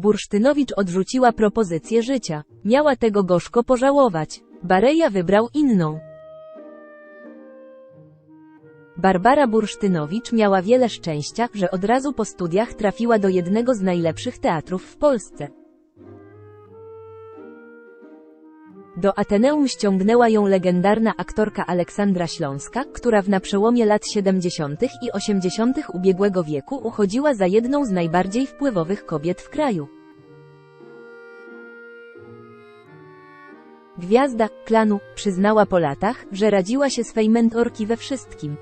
Bursztynowicz odrzuciła propozycję życia. Miała tego gorzko pożałować. Bareja wybrał inną. Barbara Bursztynowicz miała wiele szczęścia, że od razu po studiach trafiła do jednego z najlepszych teatrów w Polsce. Do Ateneum ściągnęła ją legendarna aktorka Aleksandra Śląska, która w na przełomie lat 70. i 80. ubiegłego wieku uchodziła za jedną z najbardziej wpływowych kobiet w kraju. Gwiazda klanu przyznała po latach, że radziła się swej mentorki we wszystkim.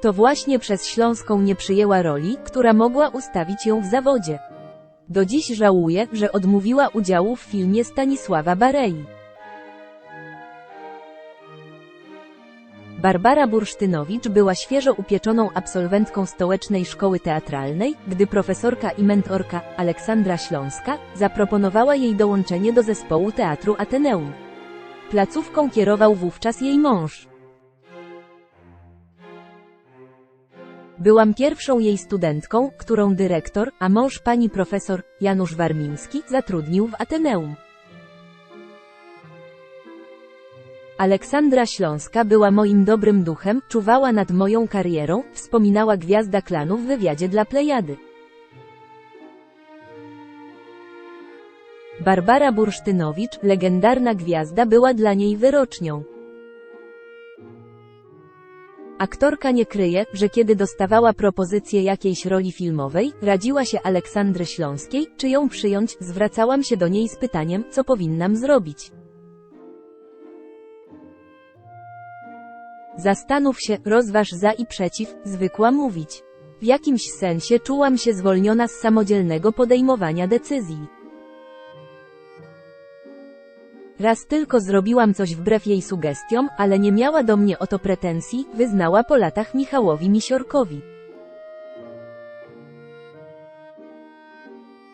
To właśnie przez Śląską nie przyjęła roli, która mogła ustawić ją w zawodzie. Do dziś żałuje, że odmówiła udziału w filmie Stanisława Barei. Barbara Bursztynowicz była świeżo upieczoną absolwentką stołecznej szkoły teatralnej, gdy profesorka i mentorka, Aleksandra Śląska, zaproponowała jej dołączenie do zespołu teatru Ateneum. Placówką kierował wówczas jej mąż. Byłam pierwszą jej studentką, którą dyrektor, a mąż pani profesor, Janusz Warmiński, zatrudnił w Ateneum. Aleksandra Śląska była moim dobrym duchem, czuwała nad moją karierą, wspominała gwiazda klanu w wywiadzie dla Plejady. Barbara Bursztynowicz, legendarna gwiazda była dla niej wyrocznią. Aktorka nie kryje, że kiedy dostawała propozycję jakiejś roli filmowej, radziła się Aleksandry Śląskiej, czy ją przyjąć, zwracałam się do niej z pytaniem, co powinnam zrobić. Zastanów się, rozważ za i przeciw, zwykła mówić. W jakimś sensie czułam się zwolniona z samodzielnego podejmowania decyzji. Raz tylko zrobiłam coś wbrew jej sugestiom, ale nie miała do mnie o to pretensji, wyznała po latach Michałowi Misiorkowi.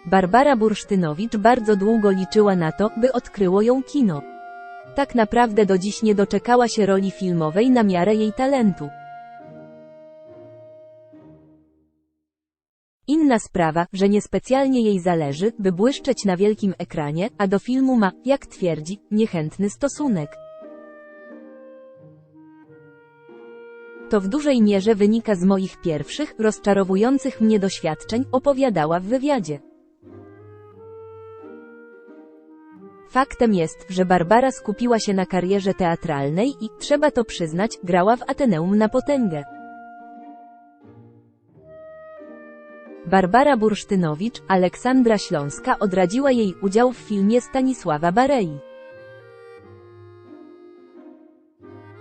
Barbara Bursztynowicz bardzo długo liczyła na to, by odkryło ją kino. Tak naprawdę do dziś nie doczekała się roli filmowej na miarę jej talentu. Inna sprawa, że niespecjalnie jej zależy, by błyszczeć na wielkim ekranie, a do filmu ma, jak twierdzi, niechętny stosunek. To w dużej mierze wynika z moich pierwszych, rozczarowujących mnie doświadczeń, opowiadała w wywiadzie. Faktem jest, że Barbara skupiła się na karierze teatralnej i, trzeba to przyznać, grała w Ateneum na potęgę. Barbara Bursztynowicz, Aleksandra Śląska odradziła jej udział w filmie Stanisława Barei.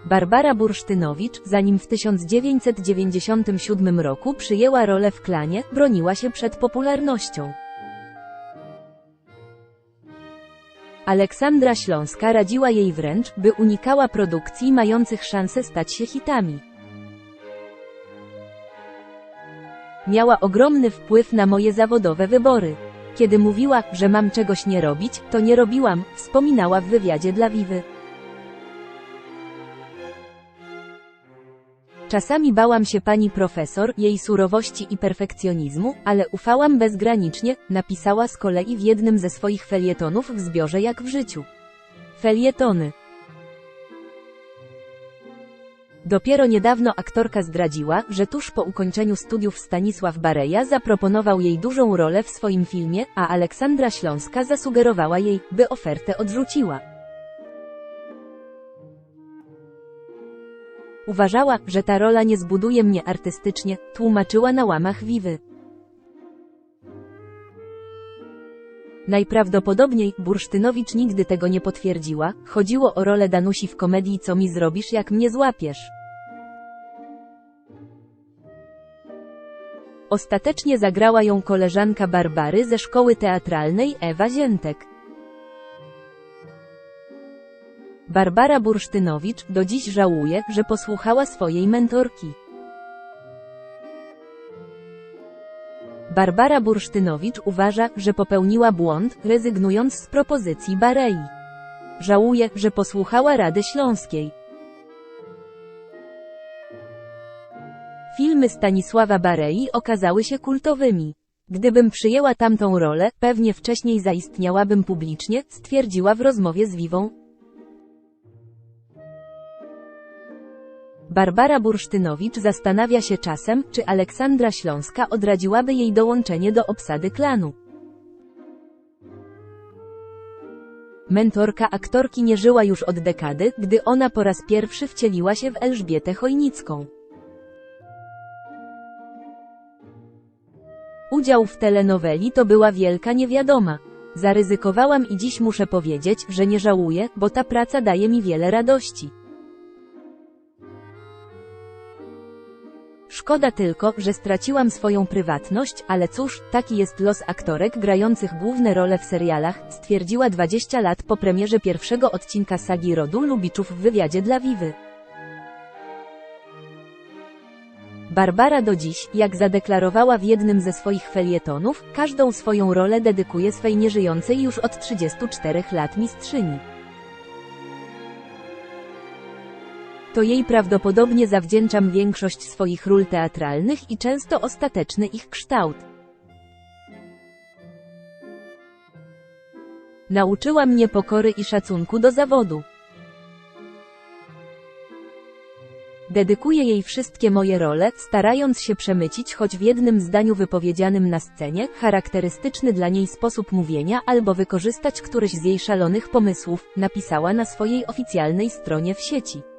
Barbara Bursztynowicz, zanim w 1997 roku przyjęła rolę w klanie, broniła się przed popularnością. Aleksandra Śląska radziła jej wręcz, by unikała produkcji mających szansę stać się hitami. Miała ogromny wpływ na moje zawodowe wybory. Kiedy mówiła, że mam czegoś nie robić, to nie robiłam, wspominała w wywiadzie dla Wiwy. Czasami bałam się pani profesor, jej surowości i perfekcjonizmu, ale ufałam bezgranicznie, napisała z kolei w jednym ze swoich felietonów w zbiorze Jak w życiu. Felietony. Dopiero niedawno aktorka zdradziła, że tuż po ukończeniu studiów Stanisław Bareja zaproponował jej dużą rolę w swoim filmie, a Aleksandra Śląska zasugerowała jej, by ofertę odrzuciła. Uważała, że ta rola nie zbuduje mnie artystycznie, tłumaczyła na łamach Wiwy. Najprawdopodobniej Bursztynowicz nigdy tego nie potwierdziła, chodziło o rolę Danusi w komedii Co mi zrobisz jak mnie złapiesz. Ostatecznie zagrała ją koleżanka Barbary ze szkoły teatralnej Ewa Ziętek. Barbara Bursztynowicz do dziś żałuje, że posłuchała swojej mentorki. Barbara Bursztynowicz uważa, że popełniła błąd, rezygnując z propozycji Barei. Żałuje, że posłuchała Rady Śląskiej. Film Filmy Stanisława Barei okazały się kultowymi. Gdybym przyjęła tamtą rolę, pewnie wcześniej zaistniałabym publicznie, stwierdziła w rozmowie z Wiwą. Barbara Bursztynowicz zastanawia się czasem, czy Aleksandra Śląska odradziłaby jej dołączenie do obsady klanu. Mentorka aktorki nie żyła już od dekady, gdy ona po raz pierwszy wcieliła się w Elżbietę Chojnicką. Udział w telenoweli to była wielka niewiadoma. Zaryzykowałam i dziś muszę powiedzieć, że nie żałuję, bo ta praca daje mi wiele radości. Szkoda tylko, że straciłam swoją prywatność, ale cóż, taki jest los aktorek grających główne role w serialach, stwierdziła 20 lat po premierze pierwszego odcinka sagi rodu Lubiczów w wywiadzie dla Wiwy. Barbara do dziś, jak zadeklarowała w jednym ze swoich felietonów, każdą swoją rolę dedykuje swej nieżyjącej już od 34 lat mistrzyni. To jej prawdopodobnie zawdzięczam większość swoich ról teatralnych i często ostateczny ich kształt. Nauczyła mnie pokory i szacunku do zawodu. Dedykuję jej wszystkie moje role, starając się przemycić choć w jednym zdaniu wypowiedzianym na scenie, charakterystyczny dla niej sposób mówienia albo wykorzystać któryś z jej szalonych pomysłów, napisała na swojej oficjalnej stronie w sieci.